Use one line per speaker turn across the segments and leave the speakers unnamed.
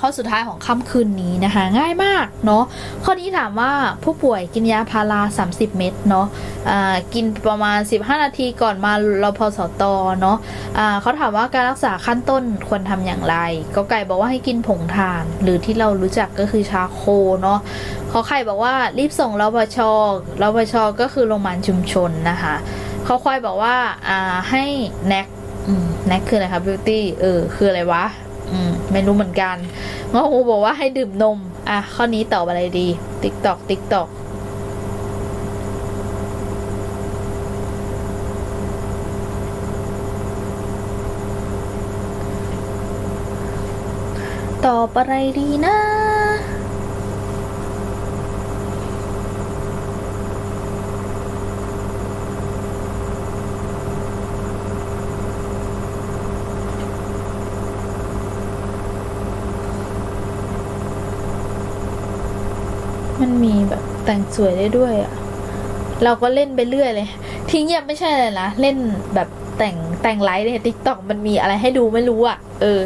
ข้อสุดท้ายของค่ำคืนนี้นะคะ ง่ายมากเนาะข้อนี้ถามว่าผู้ป่วยกินยาพารา 30 เม็ดเนาะอ่ากินประมาณ 15 นาทีก่อนมารพสตเนาะอ่าเขาถามว่าการรักษาขั้นต้นควรทำอย่างไรก็ไก่บอกว่าให้กินผงถ่าน หรือที่เรารู้จักก็คือชาโคเนาะขอไข่บอกว่ารีบส่งรพชรพชก็คือโรงพยาบาลชุมชนนะคะเขาควายบอกว่าให้แน็กแน็กคืออะไรคะบิวตี้เออคืออะไรวะ ไม่รู้เหมือนกันงองูบอกว่าให้ดื่มนม อะ ข้อนี้ตอบอะไรดี ติ๊กตอก ติ๊กตอกตอบอะไรดีนะ มันมี แต่งสวยได้ด้วยอะเราก็เล่นไปเรื่อยเลย ทิ้งเงียบไม่ใช่เลยนะ เล่นแบบแต่งแต่งไลฟ์ในทิกตอกมันมีอะไรให้ดูไม่รู้อะเออ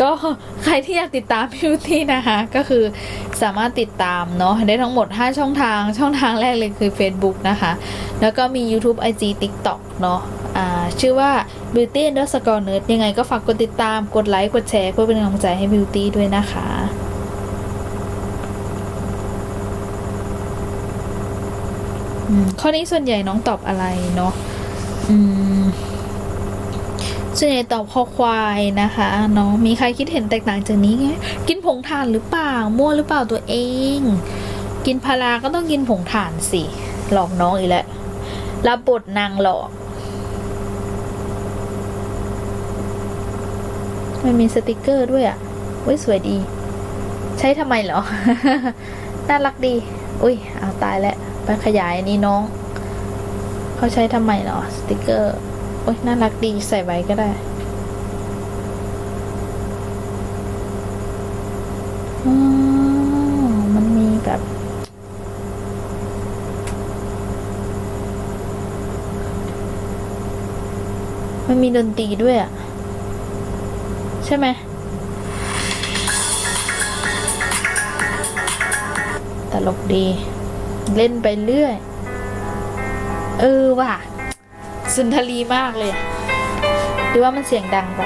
ก็ใครที่อยากติดตามพิวตี้นะคะ ก็คือสามารถติดตามเนาะได้ทั้งหมด 5 ช่องทาง ช่องทางแรกเลยคือ Facebook นะคะ แล้วก็มี YouTube IG TikTok เนาะอ่าชื่อว่า Beauty Underscore Nerd ยังไงก็ฝากกดติดตามกดไลค์กดแชร์เพื่อเป็นกำลังใจให้ Beauty ด้วยนะคะ อืม ข้อนี้ส่วนใหญ่น้องตอบอะไรเนาะส่วนใหญ่ตอบคอควายนะคะเนาะมีใครคิดเห็นแตกต่างจากนี้ไงกินผงถ่านหรือเปล่ามั่วหรือเปล่าตัวเอง กินพาราก็ต้องกินผงถ่านสิหลอกน้องอีกแล้วรับบทนางหลอกมันมีสติกเกอร์ด้วยอะ่ะเว้ยสวยดี ใช้ทำไมเหรอ น่ารักดี อุ้ย เอาตายแล้ว ไปขยายอันนี้น้อง เขาใช้ทำไมเหรอสติกเกอร์ โอ้ยน่ารักดีใส่ไว้ก็ได้มันมีแบบ มันมีดนตรีด้วยอะใช่ไหมตลกดี เล่นไปเรื่อย เออว่ะสุนทรีมากเลย หรือว่ามันเสียงดังไป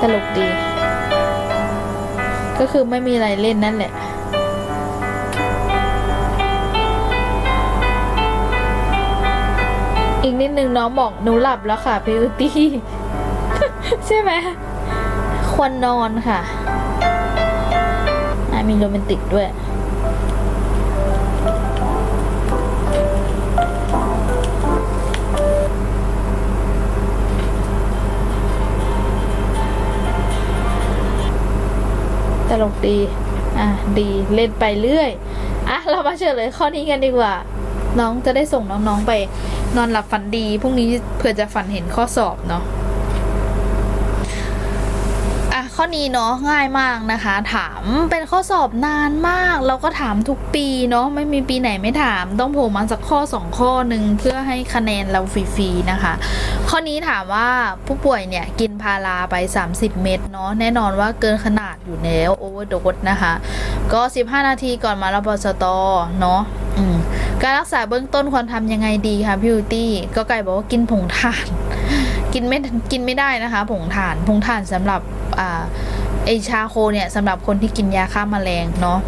ตลกดี ก็คือไม่มีอะไรเล่นนั่นแหละอีกนิดนึงน้องบอกหนูหลับแล้วค่ะพิวตี้ ใช่ไหมควรนอนค่ะอะ มีโรแมนติกด้วยตลกดี อะ ดี เล่นไปเรื่อย อะ เรามาเฉลยข้อนี้กันดีกว่า น้องจะได้ส่งน้องๆไป นอนหลับฝันดี พรุ่งนี้เผื่อจะฝันเห็นข้อสอบเนาะอะ ข้อนี้เนาะง่ายมากนะคะ ถามเป็นข้อสอบนานมากเราก็ถามทุกปีเนาะไม่มีปีไหนไม่ถาม ต้องโผล่มาสักข้อสองข้อหนึ่งเพื่อให้คะแนนเราฟรีๆนะคะ ข้อนี้ถามว่าผู้ป่วยเนี่ยกินพาราไป 30 เม็ดเนาะแน่นอนว่าเกินขนาดอยู่แล้วโอเวอร์โดสนะคะ ก็ 15 นาทีก่อนมารับปสตเนาะการรักษาเบื้องต้นควรทำยังไงดีคะพี่บิวตี้ก็ไก่บอกว่ากินผงถ่าน กินไม่กินไม่ได้นะคะ ผงถ่านผงถ่านสำหรับ อ่าไอชาโคเนี่ยสำหรับคนที่กินยาฆ่าแมลงเนาะ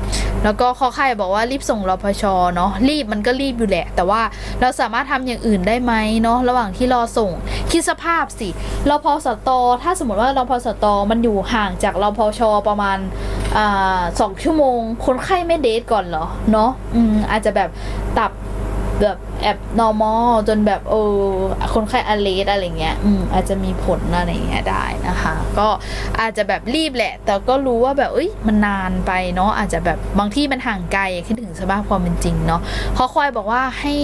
แล้วก็ข้อไข่บอกว่ารีบส่งรพชเนาะรีบมันก็รีบอยู่แหละ แต่ว่าเราสามารถทำอย่างอื่นได้ไหมเนาะระหว่างที่รอส่งคิดสภาพสิรพสตถ้าสมมติว่ารพสตมันอยู่ห่างจากรพชประมาณสองชั่วโมง คนไข้ไม่เดทก่อนเหรอเนาะอืมอาจจะแบบตับแบบแอบ normal จนแบบเออคนไข้อเลสอะไรเงี้ย อืมอาจจะมีผลอะไรเงี้ยได้นะคะ ก็อาจจะแบบรีบแหละ แต่ก็รู้ว่าแบบเอ้ยมันนานไปเนาะอาจจะแบบบางที่มันห่างไกลคิดถึงสภาพความเป็นจริงเนาะขอควายบอกว่าให้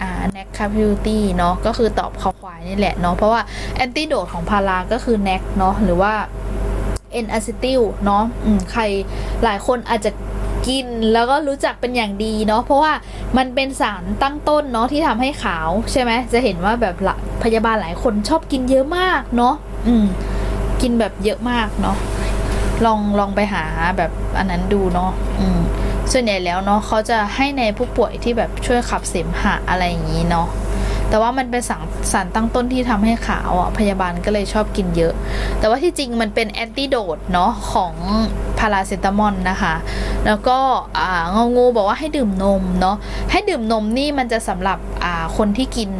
อ่า neck capability เนาะก็คือตอบขอควายนี่แหละเนาะเพราะว่าแอนติโดดของพาราก็คือ neck เนาะหรือว่า N acetyl เนาะอืมใครหลายคนอาจจะกินแล้วก็รู้จักเป็นอย่างดีเนาะเพราะว่ามันเป็นสารตั้งต้นเนาะที่ทำให้ขาวใช่ไหมจะเห็นว่าแบบพยาบาลหลายคนชอบกินเยอะมากเนาะอืม กินแบบเยอะมากเนาะลองลองไปหาแบบอันนั้นดูเนาะอืมส่วนใหญ่แล้วเนาะเขาจะให้ในผู้ป่วยที่แบบช่วยขับเสมหะอะไรอย่างนี้เนาะแต่ว่ามันเป็นสารสารตั้งต้นที่ทำให้ขาวอะพยาบาลก็เลยชอบกินเยอะ แต่ว่าที่จริงมันเป็นแอนติโดดเนาะของพาราเซตามอลนะคะ แล้วก็อ่างองูบอกว่าให้ดื่มนมเนาะให้ดื่มนมนี่มันจะสำหรับอ่าคนที่กิน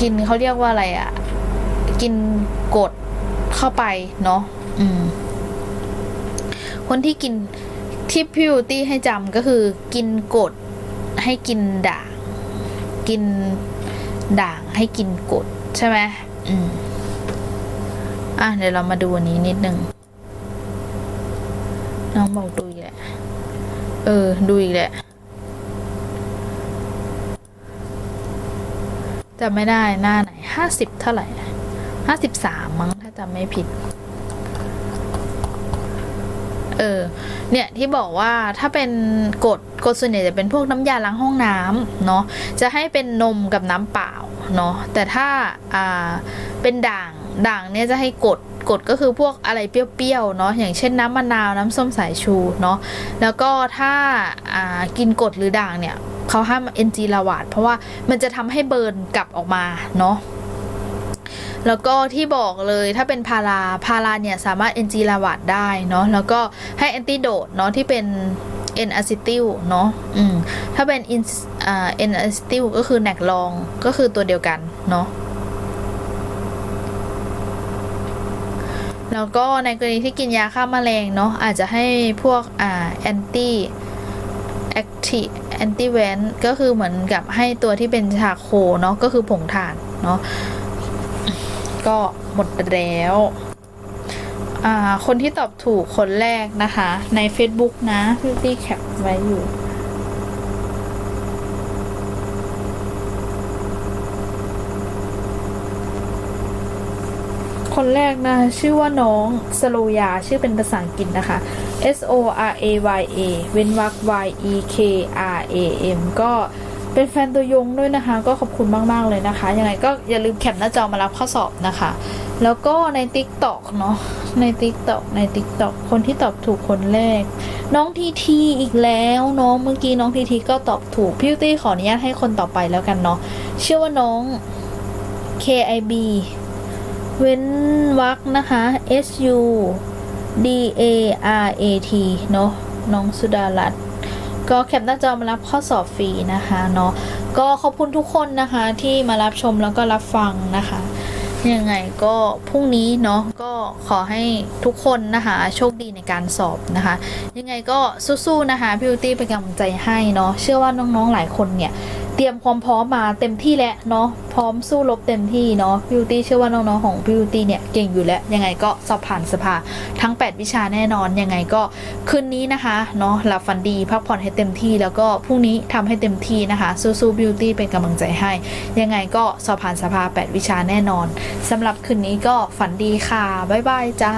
กินเขาเรียกว่าอะไรอะ กินกดเข้าไปเนาะอืม คนที่กินที่พิวตี้ให้จำก็คือ กินกดให้กินด่าง กินด่างให้กินกดใช่ไหมอืมอะเดี๋ยวเรามาดูอันนี้นิดนึงน้องบอกดูอีกแหละ เออ ดูอีกแหละจะไม่ได้หน้าไหนห้าสิบเท่าไหร่ ห้าสิบสามมั้งถ้าจำไม่ผิด เออ เนี่ยที่บอกว่าถ้าเป็นกดกดส่วนใหญ่จะเป็นพวกน้ำยาล้างห้องน้ำเนาะ จะให้เป็นนมกับน้ำเปล่าเนาะ แต่ถ้าอ่าเป็นด่างด่างเนี่ยจะให้กดกดก็คือพวกอะไรเปรี้ยวๆเนาะอย่างเช่นน้ำมะนาวน้ำส้มสายชูเนาะแล้วก็ถ้าอ่ากินกดหรือด่างเนี่ยเขาห้ามเอนจีลาวาดเพราะว่ามันจะทำให้เบิร์นกลับออกมาเนาะ แล้วก็ที่บอกเลยถ้าเป็นพาราพาราเนี่ยสามารถเอนจีลาวาดได้เนาะแล้วก็ให้แอนติโดดเนาะที่เป็นเอนอะซิติลเนาะอืมถ้าเป็นอินอ่าเอนอะซิติลก็คือแนกลองก็คือตัวเดียวกันเนาะแล้วก็ในกรณีที่กินยาฆ่าแมลงเนาะอาจจะให้พวกอ่าแอนตี้แอคทีแอนตี้แวนก็คือเหมือนกับให้ตัวที่เป็นชาโคเนาะก็คือผงถ่านเนาะ ก็หมดแล้วคนที่ตอบถูกคนแรกนะคะ ใน Facebook นะพี่ตี้แคปไว้อยู่ คนแรกนะชื่อว่าน้องสโลยาชื่อเป็นภาษาอังกฤษนะคะ S O R A Y A เว้นวรรค Y E K R A M ก็ เป็นแฟนตัวยงด้วยนะคะ ก็ขอบคุณมาก ๆ เลยนะคะ ยังไงก็อย่าลืมแคปหน้าจอมารับข้อสอบนะคะ แล้วก็ใน TikTok เนาะใน TikTok ใน TikTok คนที่ตอบถูกคนแรก น้องทีทีอีกแล้วเนาะเมื่อกี้น้องทีทีก็ตอบถูกพิวตี้ขออนุญาตให้คนต่อไปแล้วกันเนาะเชื่อว่าน้อง KIB เว้นวรรคนะคะ S U D A R A T เนาะน้องสุดารัตน์ ก็แคปหน้าจอมารับข้อสอบฟรีนะคะเนาะก็ขอบคุณทุกคนนะคะที่มารับชมแล้วก็รับฟังนะคะยังไงก็พรุ่งนี้เนาะก็ขอให้ทุกคนนะคะโชคดีในการสอบนะคะ ยังไงก็สู้ๆนะคะพิวตี้เป็นกำลังใจให้เนาะเชื่อว่าน้องๆหลายคนเนี่ย เตรียมความพร้อมมาเต็มที่แล้วเนาะพร้อมสู้รบเต็มที่เนาะพิวตี้เชื่อว่าน้องๆของพิวตี้เนี่ยเก่งอยู่แล้วยังไงก็สอบผ่านสภาทั้ง 8 วิชาแน่นอนยังไงก็คืนนี้นะคะเนาะหลับฝันดีพักผ่อนให้เต็มที่ แล้วก็พรุ่งนี้ทำให้เต็มที่นะคะสู้ๆบิวตี้เป็นกำลังใจให้ ยังไงก็สอบผ่านสภา 8 วิชาแน่นอนสำหรับคืนนี้ก็ฝันดีค่ะบ๊ายบายจ้า